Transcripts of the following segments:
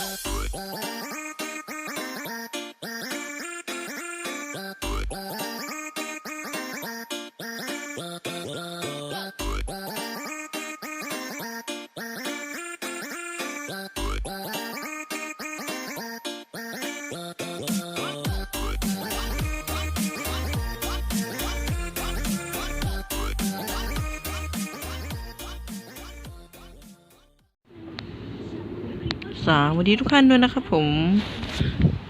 Oh, oh, oh. สวัสดีทุกท่านด้วยนะครับผม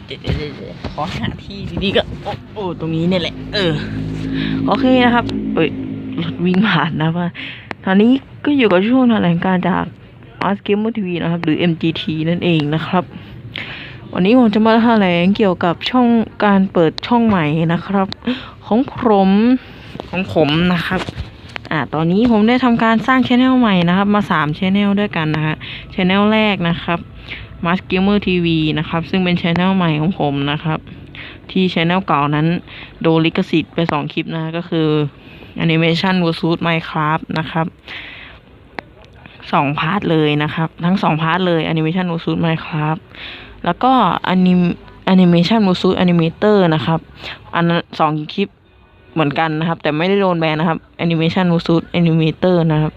เดี๋ยวๆขอหาที่ดีๆก็โอ้โอตรงนี้เนี่ยแหละ เออ โอเคนะครับ เอ้ยรถวิ่งผ่านนะว่าตอนนี้ก็อยู่กับช่วงแถลงการณ์จาก a r t Gamer TV นะครับ หรือ MGT นั่นเองนะครับ วันนี้ผมจะมาแถลงเกี่ยวกับช่องการเปิดช่องใหม่นะครับ ของผมของผมนะครับอ่าตอนนี้ผมได้ทำการสร้างช anel ใหม่นะครับ มาสามช anel ด้วยกันนะฮะช anel แรกนะครับ m a s Gamer TV นะครับ ซึ่งเป็นช anel ใหม่ของผมนะครับ ที่ช anel เก่านั้น โดนลิขสิทธิ์ไปสองคลิปนะ ก็คือ Animation vs Minecraft นะครับสองพาร์ทเลยนะครับ ทั้งสองพาร์ทเลย Animation vs Minecraft แล้วก็อนิม Animation vs Animator นะครับ อันสองคลิปเหมือนกันนะครับ แต่ไม่ได้โดนแบนนะครับ Animation vs Animator นะครับ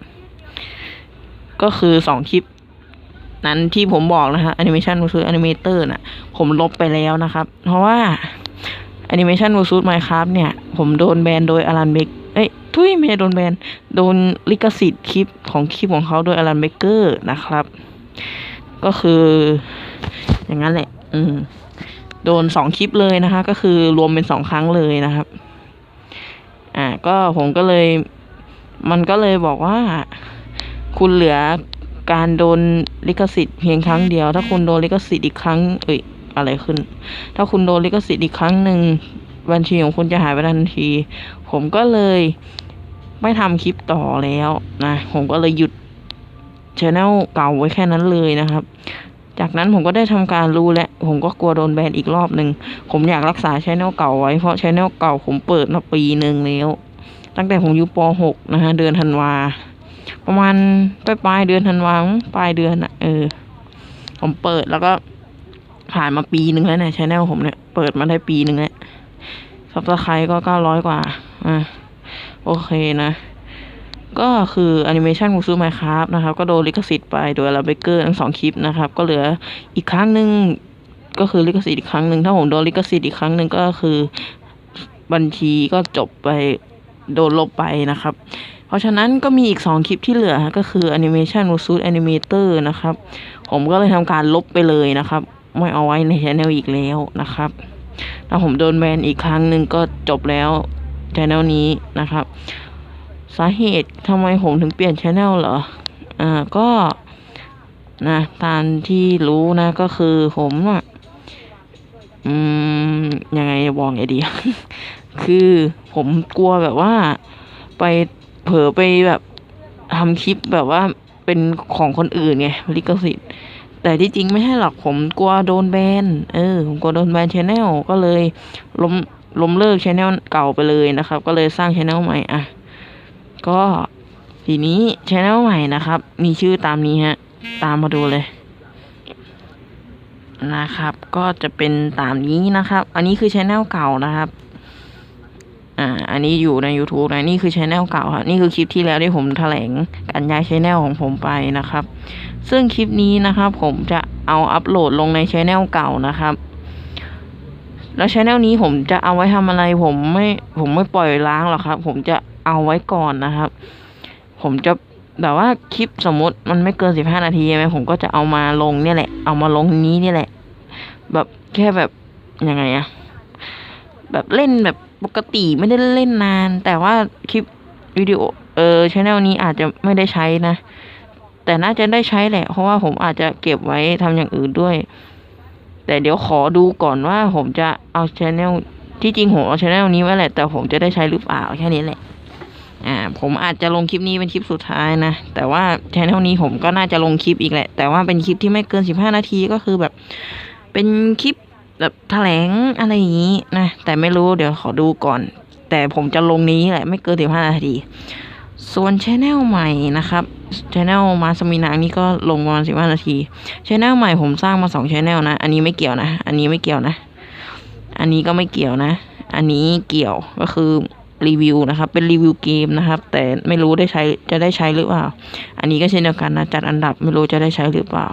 ก็คือสองคลิป นั้นที่ผมบอกนะฮะ Animation vs Animator น่ะ ผมลบไปแล้วนะครับ เพราะว่า Animation vs Minecraft เนี่ย ผมโดนแบนโดยอลันเบกเอ้ยทุยไม่ใช่โดนแบน โดนลิขสิทธิ์คลิปของคลิปของเขาโดยอลันเบเกอร์นะครับ ก็คืออย่างนั้นแหละ อืมโดนสองคลิปเลยนะคะ ก็คือรวมเป็นสองครั้งเลยนะครับ อ่า ก็ผมก็เลย มันก็เลยบอกว่า คุณเหลือ การโดนลิขสิทธิ์เพียงครั้งเดียว ถ้าคุณโดนลิขสิทธิ์อีกครั้ง เอ้ยอะไรขึ้น ถ้าคุณโดนลิขสิทธิ์อีกครั้งหนึ่งบัญชีของคุณจะหายไปทันที ผมก็เลยไม่ทำคลิปต่อแล้วนะ ผมก็เลยหยุดช anel เก่าไว้แค่นั้นเลยนะครับ จากนั้นผมก็ได้ทำการรู้และ ผมก็กลัวโดนแบนอีกรอบหนึ่ง ผมอยากรักษาช anel เก่าไว้ เพราะช anel เก่าผมเปิดมาปีหนึ่งแล้ว ตั้งแต่ผมอยู่ป .6 นะฮะเดือนธันวา ประมาณปลายปลายเดือนธันวามั้งปลายเดือนอะเออ ผมเปิดแล้วก็ผ่านมาปีหนึ่งแล้วเนี่ยช anel ผมเนี่ย เปิดมาได้ปีหนึ่งแล้วซับสไครต์ก็เก้าร้อยกว่า อะ โอเคนะ ก็คือ Animation ของซื้อ Minecraft นะครับ ก็โดนลิขสิทธิ์ไปโดย a l a b a k e r ทั้งสองคลิปนะครับ ก็เหลืออีกครั้งหนึ่งก็คือลิขสิทธิ์อีกครั้งหนึ่งถ้าผมโดนลิขสิทธิ์อีกครั้งหนึ่งก็คือบัญชีก็จบไปโดนลบไปนะครับ เพราะฉะนั้นก็มีอีกสองคลิปที่เหลือก็คือ Animation vs Animator นะครับ ผมก็เลยทำการลบไปเลยนะครับ ไม่เอาไว้ในช anel อีกแล้วนะครับถ้าผมโดนแบนอีกครั้งหนึ่งก็จบแล้วช anel นี้นะครับ สาเหตุทำไมผมถึงเปลี่ยนช anel เหรอ อ่าก็นะตามที่รู้นะก็คือผมอะอืมยังไงบอกไงดีคือผมกลัวแบบว่าไป เผลอไปแบบทำคลิปแบบว่าเป็นของคนอื่นไงลิขสิทธิ์แต่ที่จริงไม่ใช่หรอกผมกลัวโดนแบนเออผมกลัวโดนแบนชแนลก็เลยล้มล้มเลิกชแนลเก่าไปเลยนะครับ ก็เลยสร้างชแนลใหม่อะก็ทีนี้ชแนลใหม่นะครับ มีชื่อตามนี้ฮะ ตามมาดูเลย นะครับ ก็จะเป็นตามนี้นะครับ อันนี้คือชแนลเก่านะครับ อ่า อันนี้อยู่ใน YouTube นะ นี่คือชแนลเก่าครับนี่คือคลิปที่แล้วที่ผมแถลงการย้ายชแนลของผมไปนะครับ ซึ่งคลิปนี้นะครับผมจะเอาอัปโหลดลงในชแนลเก่านะครับแล้วชแนลนี้ผมจะเอาไว้ทำอะไร ผมไม่ผมไม่ปล่อยล้างหรอกครับ ผมจะเอาไว้ก่อนนะครับ ผมจะแบบว่าคลิปสมมติมันไม่เกินสิบห้านาทีใช่ไหมผมก็จะเอามาลงเนี่ยแหละ เอามาลงนี้เนี่ยแหละ แบบแค่แบบยังไงอะแบบเล่นแบบ ปกติไม่ได้เล่นนาน แต่ว่าคลิปวิดีโอเออชแนลนี้อาจจะไม่ได้ใช้นะ แต่น่าจะได้ใช้แหละ เพราะว่าผมอาจจะเก็บไว้ทำอย่างอื่นด้วย แต่เดี๋ยวขอดูก่อนว่าผมจะเอาชแนลที่จริงผมเอาชแนลนี้ไว้แหละ แต่ผมจะได้ใช้หรือเปล่าแค่นี้แหละอ่าผมอาจจะลงคลิปนี้เป็นคลิปสุดท้ายนะ แต่ว่าชแนลนี้ผมก็น่าจะลงคลิปอีกแหละ แต่ว่าเป็นคลิปที่ไม่เกินสิบห้านาทีก็คือแบบ เป็นคลิป แบบแถลงอะไรอย่างนี้นะแต่ไม่รู้เดี๋ยวขอดูก่อน แต่ผมจะลงนี้แหละไม่เกินสิบห้านาที ส่วนชแนลใหม่นะครับชแนลมาสมีนางนี่ก็ลงประมาณสิบห้านาทีชแนลใหม่ผมสร้างมาสองชแนลนะ อันนี้ไม่เกี่ยวนะ อันนี้ไม่เกี่ยวนะ อันนี้ก็ไม่เกี่ยวนะ อันนี้เกี่ยวก็คือรีวิวนะครับ เป็นรีวิวเกมนะครับ แต่ไม่รู้ได้ใช้จะได้ใช้หรือเปล่า อันนี้ก็เช่นเดียวกันนะจัดอันดับไม่รู้จะได้ใช้หรือเปล่า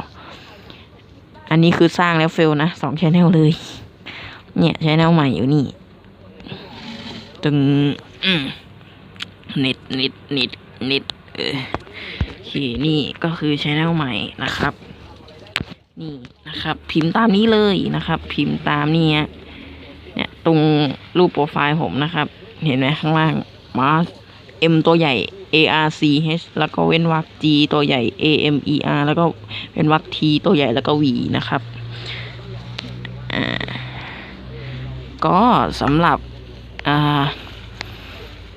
อันนี้คือสร้างแล้วเฟลนะสองชแนลเลย เนี่ยชแนลใหม่อยู่นี่ตึงอืมนิดนิดนิดนิดเออโอนี่ก็คือชแนลใหม่นะครับ นี่นะครับ พิมพ์ตามนี้เลยนะครับ พิมพ์ตามนี่ฮะเนี่ยตรงรูปโปรไฟล์ผมนะครับ เห็นไหมข้างล่างมา M ตัวใหญ่ A R C H แล้วก็เว้นวรรค G ตัวใหญ่ A M E R แล้วก็เว้นวรรค T ตัวใหญ่แล้วก็ V นะครับอ่าก็สำหรับอ่า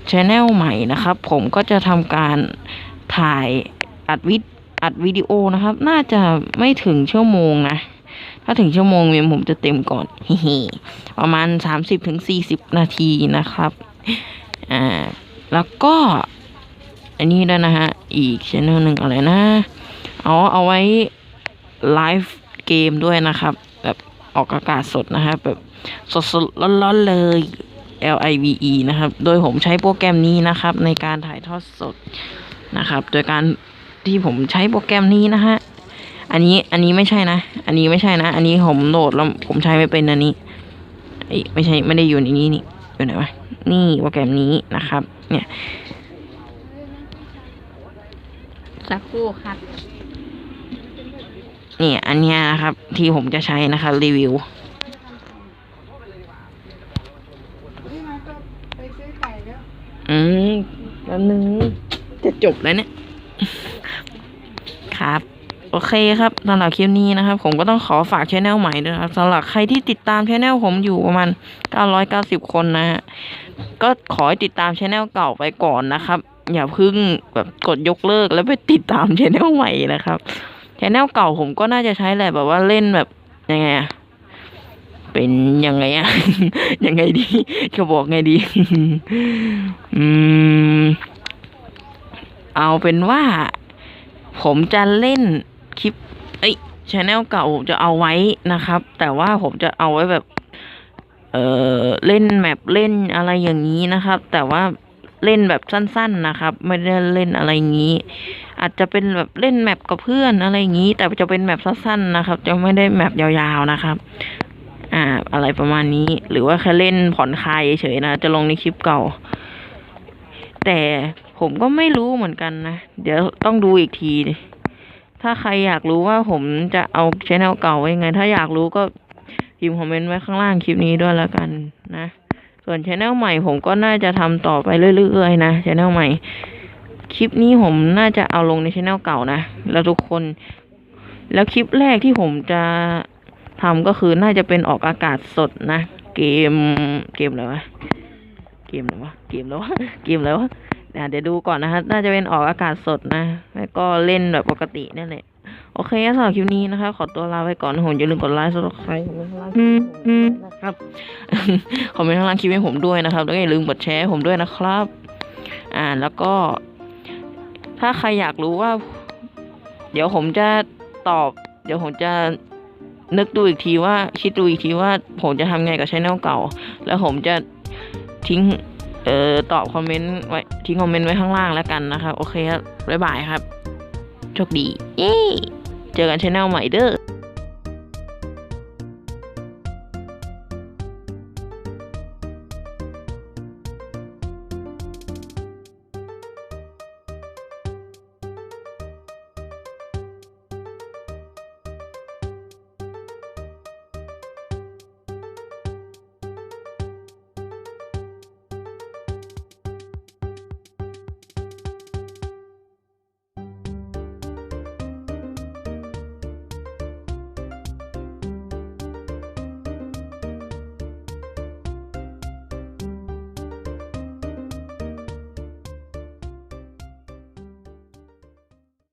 ชแนลใหม่นะครับ ผมก็จะทำการถ่ายอัดวิดอัดวิดีโอนะครับ น่าจะไม่ถึงชั่วโมงนะ ถ้าถึงชั่วโมงเมมผมจะเต็มก่อนเฮ้ประมาณสามสิบถึงสี่สิบนาทีนะครับ อ่า แล้วก็ อันนี้ด้วยนะฮะ อีกชแนลหนึ่งอะไรนะ เอาเอาไว้ไลฟ์เกมด้วยนะครับ แบบออกอากาศสดนะครับแบบสดๆร้อนๆเลย L I V E นะครับ โดยผมใช้โปรแกรมนี้นะครับ ในการถ่ายทอดสดนะครับ โดยการที่ผมใช้โปรแกรมนี้นะฮะ อันนี้อันนี้ไม่ใช่นะ อันนี้ไม่ใช่นะ อันนี้ผมโหลดแล้วผมใช้ไม่เป็นอันนี้อ้ยไม่ใช่ไม่ได้อยู่ในนี้นี่อยู่ไหนวะนี่โปรแกรมนี้นะครับ เนี่ย สักครู่ครับ เนี่ย อันนี้นะครับ ที่ผมจะใช้นะครับรีวิวนี่มแล้วอืมแป๊บนึงจะจบแล้วเนี่ย ครับโอเคครับสำหรับคลิปนี้นะครับ ผมก็ต้องขอฝากชแนลใหม่ด้วยครับสำหรับใครที่ติดตามชแนลผมอยู่ประมาณ 990 คนนะฮะก็ขอให้ติดตามชแนลเก่าไปก่อนนะครับ อย่าพึ่งแบบกดยกเลิกแล้วไปติดตามชแนลใหม่นะครับชแนลเก่าผมก็น่าจะใช้แหละแบบว่าเล่นแบบยังไงอะเป็นยังไงอะยังไงดีจะบอกไงดี อืม เอาเป็นว่า ผมจะเล่นคลิป เอ้ยชแนลเก่าผมจะเอาไว้นะครับ แต่ว่าผมจะเอาไว้แบบ เออเล่นแมปเล่นอะไรอย่างนี้นะครับ แต่ว่า เล่นแบบสั้น ๆนะครับ ไม่ได้เล่นอะไรอย่างนี้ อาจจะเป็นแบบเล่นแมปกับเพื่อนอะไรอย่างนี้ แต่จะเป็นแมปสั้นๆนะครับ จะไม่ได้แมปยาวๆนะครับ อ่า อะไรประมาณนี้ หรือว่าแค่เล่นผ่อนคลายเฉยๆนะ จะลงในคลิปเก่า แต่ผมก็ไม่รู้เหมือนกันนะ เดี๋ยวต้องดูอีกที ถ้าใครอยากรู้ว่าผมจะเอาชแนลเก่าไว้ยังไง ถ้าอยากรู้ก็พิมพ์คอมเมนต์ไว้ข้างล่างคลิปนี้ด้วยแล้วกันนะ ส่วนชแนลใหม่ผมก็น่าจะทำต่อไปเรื่อยๆนะชแนลใหม่ คลิปนี้ผมน่าจะเอาลงในชแนลเก่านะ แล้วทุกคน แล้วคลิปแรกที่ผมจะทำก็คือน่าจะเป็นออกอากาศสดนะ เกม เกมอะไรวะ เกมอะไรวะ เกมแล้ววะ เกมแล้ววะเดี๋ยวดูก่อนนะครับน่าจะเป็นออกอากาศสดนะ แล้วก็เล่นแบบปกตินั่นแหละ โอเคสำหรับคลิปนี้นะคะ ขอตัวลาไปก่อนผมอย่าลืมกดไลค์สำหรับใครคอมเมนต์ข้างล่างคลิปให้ผมด้วยนะครับคอมเมนต์ข้างล่างคลิปให้ผมด้วยนะครับ แล้วก็อย่าลืมกดแชร์ผมด้วยนะครับ อ่าแล้วก็ ถ้าใครอยากรู้ว่า เดี๋ยวผมจะตอบ เดี๋ยวผมจะนึกดูอีกทีว่าคิดดูอีกทีว่า ผมจะทำไงกับชแนลเก่า แล้วผมจะทิ้งเอ่อตอบคอมเมนต์ไว้ทิ้งคอมเมนต์ไว้ข้างล่างแล้วกันนะครับ โอเคครับบ๊ายบายครับ โชคดี เย้ เจอกันช่องใหม่เด้อ